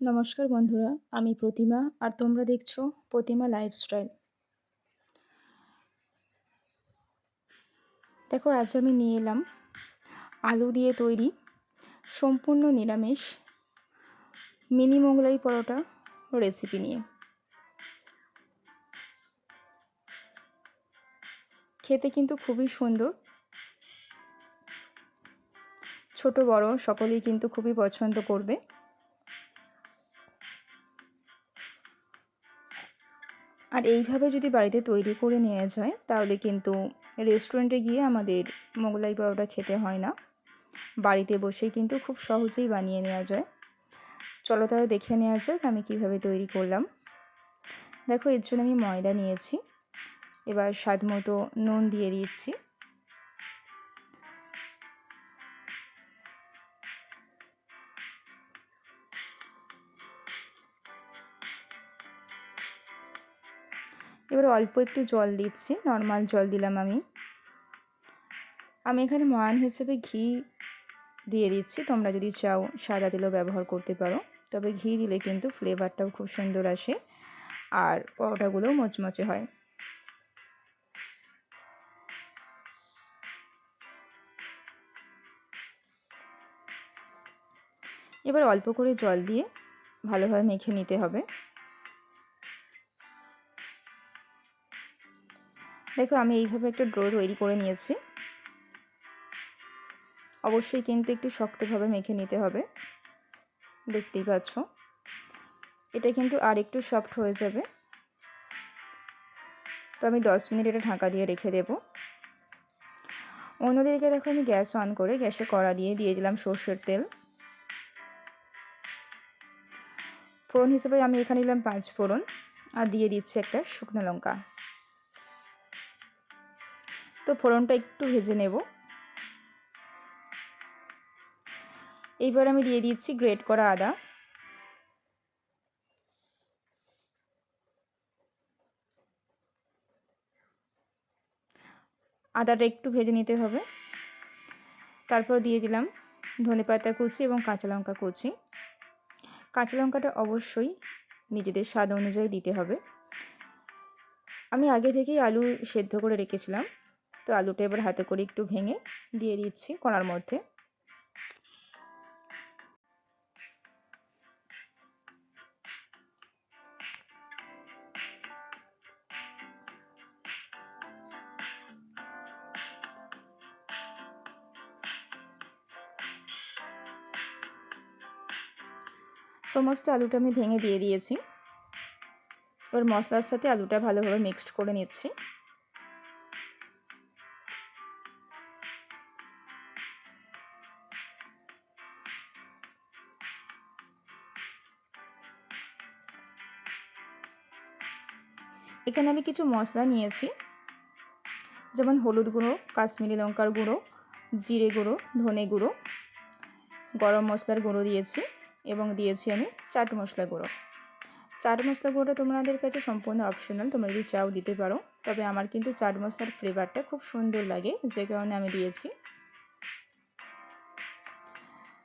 নমস্কার বন্ধুরা, আমি প্রতিমা আর তোমরা দেখছ প্রতিমা লাইফস্টাইল দেখো, আজ আমি নিয়ে এলাম আলু দিয়ে তৈরি সম্পূর্ণ নিরামিষ মিনি মোগলাই পরোটা রেসিপি নিয়ে। খেতে কিন্তু খুবই সুন্দর। ছোট বড় সকলেই কিন্তু খুবই পছন্দ করবে। আর এইভাবে যদি বাড়িতে তৈরি করে নেওয়া যায়, তাহলে কিন্তু রেস্টুরেন্টে গিয়ে আমাদের মোগলাই পরোটা খেতে হয় না। বাড়িতে বসেই কিন্তু খুব সহজেই বানিয়ে নেওয়া যায়। চলো তাহলে দেখে নেওয়া যাক আমি কীভাবে তৈরি করলাম। দেখো এর জন্য আমি ময়দা নিয়েছি। এবার স্বাদ মতো নুন দিয়ে দিচ্ছি। এবার অল্প একটু জল দিচ্ছি নর্মাল জল দিলাম আমি। আমি এখানে ময়ান হিসেবে ঘি দিয়ে দিচ্ছি, তোমরা যদি চাও সাদা তেলও ব্যবহার করতে পারো, তবে ঘি দিলে কিন্তু ফ্লেভারটাও খুব সুন্দর আসে আর পরোটাগুলোও মচমচে হয়। এবার অল্প করে জল দিয়ে ভালোভাবে মেখে নিতে হবে। দেখো, আমি এইভাবে একটা ড্রো তৈরি করে নিয়েছি। অবশ্যই কিন্তু একটু শক্তভাবে মেখে নিতে হবে। দেখতেই পাচ্ছ। এটা কিন্তু আর একটু সফট হয়ে যাবে। তো আমি দশ মিনিট এটা ঢাকা দিয়ে রেখে দেব। অন্যদিকে দেখো, আমি গ্যাস অন করে গ্যাসে কড়া দিয়ে দিয়ে দিলাম সর্ষের তেল। ফোড়ন হিসেবে আমি এখানে দিলাম পাঁচ ফোড়ন। আর দিয়ে দিচ্ছি একটা শুকনো লঙ্কা। তো ফোড়নটা একটু ভেজে নেব। এইবার আমি দিয়ে দিচ্ছি গ্রেট করা আদা। আদাটা একটু ভেজে নিতে হবে। তারপর দিয়ে দিলাম ধনে পাতা কুচি এবং কাঁচা লঙ্কা কুচি। কাঁচা লঙ্কাটা অবশ্যই নিজেদের স্বাদ অনুযায়ী দিতে হবে। আমি আগে থেকেই আলু সেদ্ধ করে রেখেছিলাম। তো আলুটা এবার হাতে করে একটু ভেঙে দিয়ে দিচ্ছি কড়ার মধ্যে। সমস্ত আলুটা আমি ভেঙে দিয়ে দিয়েছি। এবার মশলার সাথে আলুটা ভালোভাবে মিক্সড করে নিচ্ছি। এখানে আমি কিছু মশলা নিয়েছি। যেমন হলুদ গুঁড়ো, কাশ্মীরি লঙ্কার গুঁড়ো, জিরে গুঁড়ো, ধনে গুঁড়ো। গরম মশলার গুঁড়ো দিয়েছি এবং দিয়েছি আমি চাট মশলা গুঁড়ো। চাট মশলা গুঁড়োটা তোমাদের কাছে সম্পূর্ণ অপশনাল তোমরা যদি চাও দিতে পারো। তবে আমার কিন্তু চাট মশলার ফ্লেভারটা খুব সুন্দর লাগে, যে কারণে আমি দিয়েছি।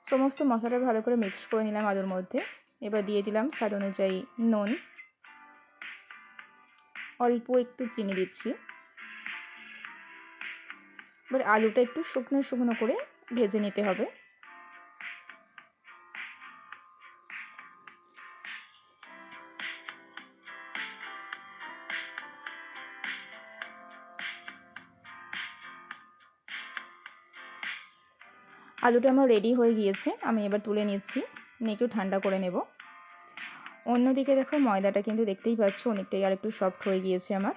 সমস্ত মশলাটা ভালো করে মিক্স করে নিলাম আলুর মধ্যে। এবার দিয়ে দিলাম স্বাদ অনুযায়ী নুন। অল্প একটু চিনি দিচ্ছি। এবার আলুটা একটু শুকনো শুকনো করে ভেজে নিতে হবে। আলুটা আমার রেডি হয়ে গিয়েছে, আমি এবার তুলে নিচ্ছি, নিয়ে একটু ঠান্ডা করে নেব। অন্যদিকে দেখো ময়দাটা কিন্তু দেখতেই পাচ্ছ অনেকটাই আর একটু সফট হয়ে গিয়েছে আমার।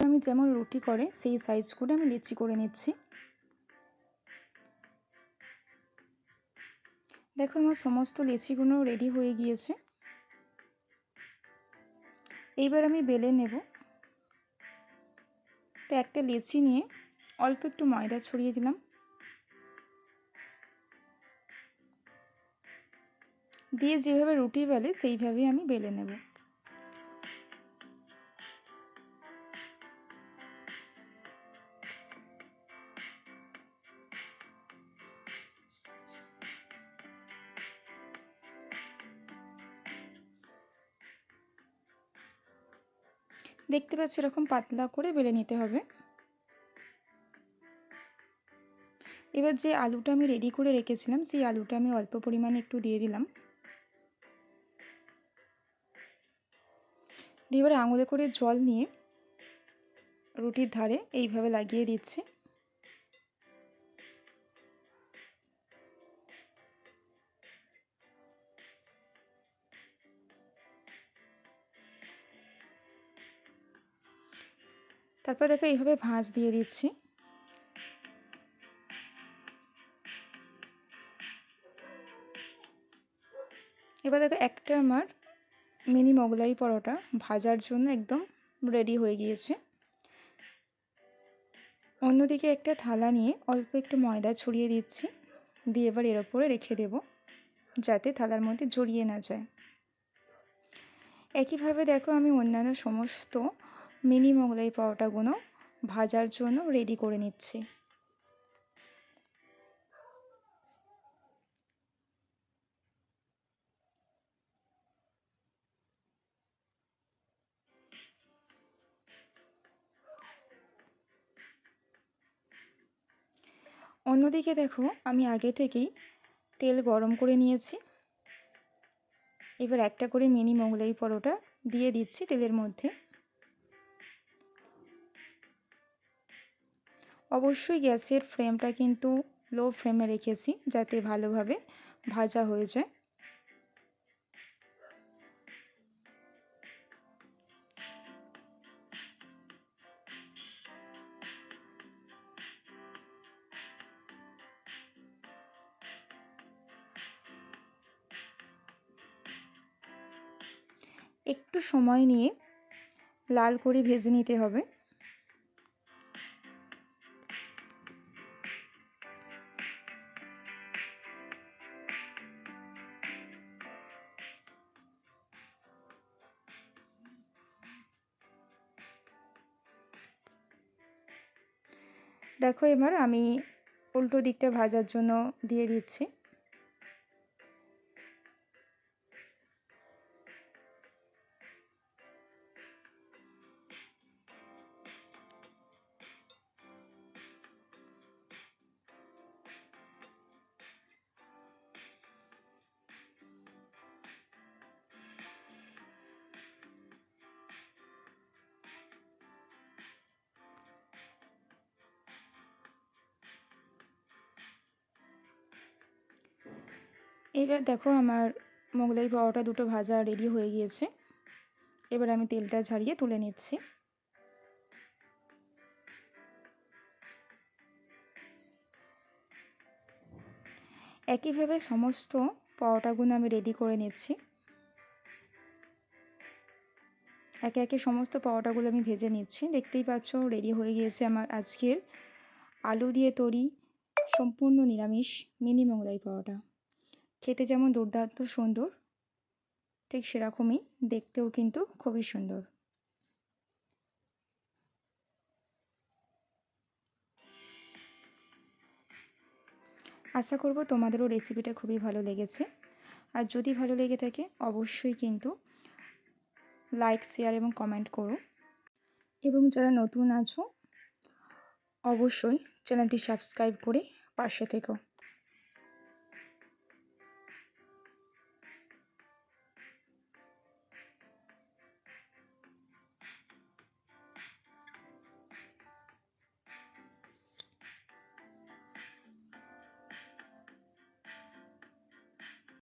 আমি যেমন রুটি করে, সেই সাইজ করে আমি লিচি করে নিচ্ছি। দেখো আমার সমস্ত লিচিগুলো রেডি হয়ে গিয়েছে। এইবার আমি বেলে নেব। তো একটা লেচি নিয়ে অল্প একটু ময়দা ছড়িয়ে দিলাম। দিয়ে যেভাবে রুটি বেলে, সেইভাবেই আমি বেলে নেব। দেখতে পাচ্ছি এরকম পাতলা করে বেলে নিতে হবে। এবার যে আলুটা আমি রেডি করে রেখেছিলাম, সেই আলুটা আমি অল্প পরিমাণে একটু দিয়ে দিলাম। দিয়ে এবার আঙুলে করে জল নিয়ে রুটির ধারে এইভাবে লাগিয়ে দিচ্ছি। তারপর দেখো এইভাবে ভাঁজ দিয়ে দিচ্ছি। এবার দেখো একটা আমার মিনি মোগলাই পরোটা ভাজার জন্য একদম রেডি হয়ে গিয়েছে। অন্যদিকে একটা থালা নিয়ে অল্প একটু ময়দা ছড়িয়ে দিচ্ছি, দিয়ে এবার এর ওপরে রেখে দেব যাতে থালার মধ্যে জড়িয়ে না যায়। একইভাবে দেখো আমি অন্যান্য সমস্ত মিনি মোগলাই পরোটাগুলো ভাজার জন্য রেডি করে নিচ্ছি। অন্যদিকে দেখো, আমি আগে থেকেই তেল গরম করে নিয়েছি। এবার একটা করে মিনি মোগলাই পরোটা দিয়ে দিচ্ছি তেলের মধ্যে। অবশ্যই গ্যাসের ফ্লেমটা কিন্তু লো ফ্লেমে রেখেছি যাতে ভালোভাবে ভাজা হয়ে যায়। একটু সময় নিয়ে লাল করে ভেজে নিতে হবে। দেখো এবার আমি উল্টো দিকটা ভাজার জন্য দিয়ে দিচ্ছি। এবার দেখো আমার মোগলাই পাওয়াটা দুটো ভাজা রেডি হয়ে গিয়েছে। এবার আমি তেলটা ঝাড়িয়ে তুলে নিচ্ছি। একইভাবে সমস্ত পরোটাগুলো আমি রেডি করে নিচ্ছি। একে একে সমস্ত পরোটাগুলো আমি ভেজে নিচ্ছি। দেখতেই পাচ্ছ রেডি হয়ে গিয়েছে আমার আজকের আলু দিয়ে তৈরি সম্পূর্ণ নিরামিষ মিনি মোগলাই পরোটা খেতে যেমন দুর্দান্ত সুন্দর, ঠিক সেরকমই দেখতেও কিন্তু খুবই সুন্দর। আশা করব তোমাদেরও রেসিপিটা খুবই ভালো লেগেছে। আর যদি ভালো লেগে থাকে, অবশ্যই কিন্তু লাইক শেয়ার এবং কমেন্ট করো। এবং যারা নতুন আছো, অবশ্যই চ্যানেলটি সাবস্ক্রাইব করে পাশে থেকো।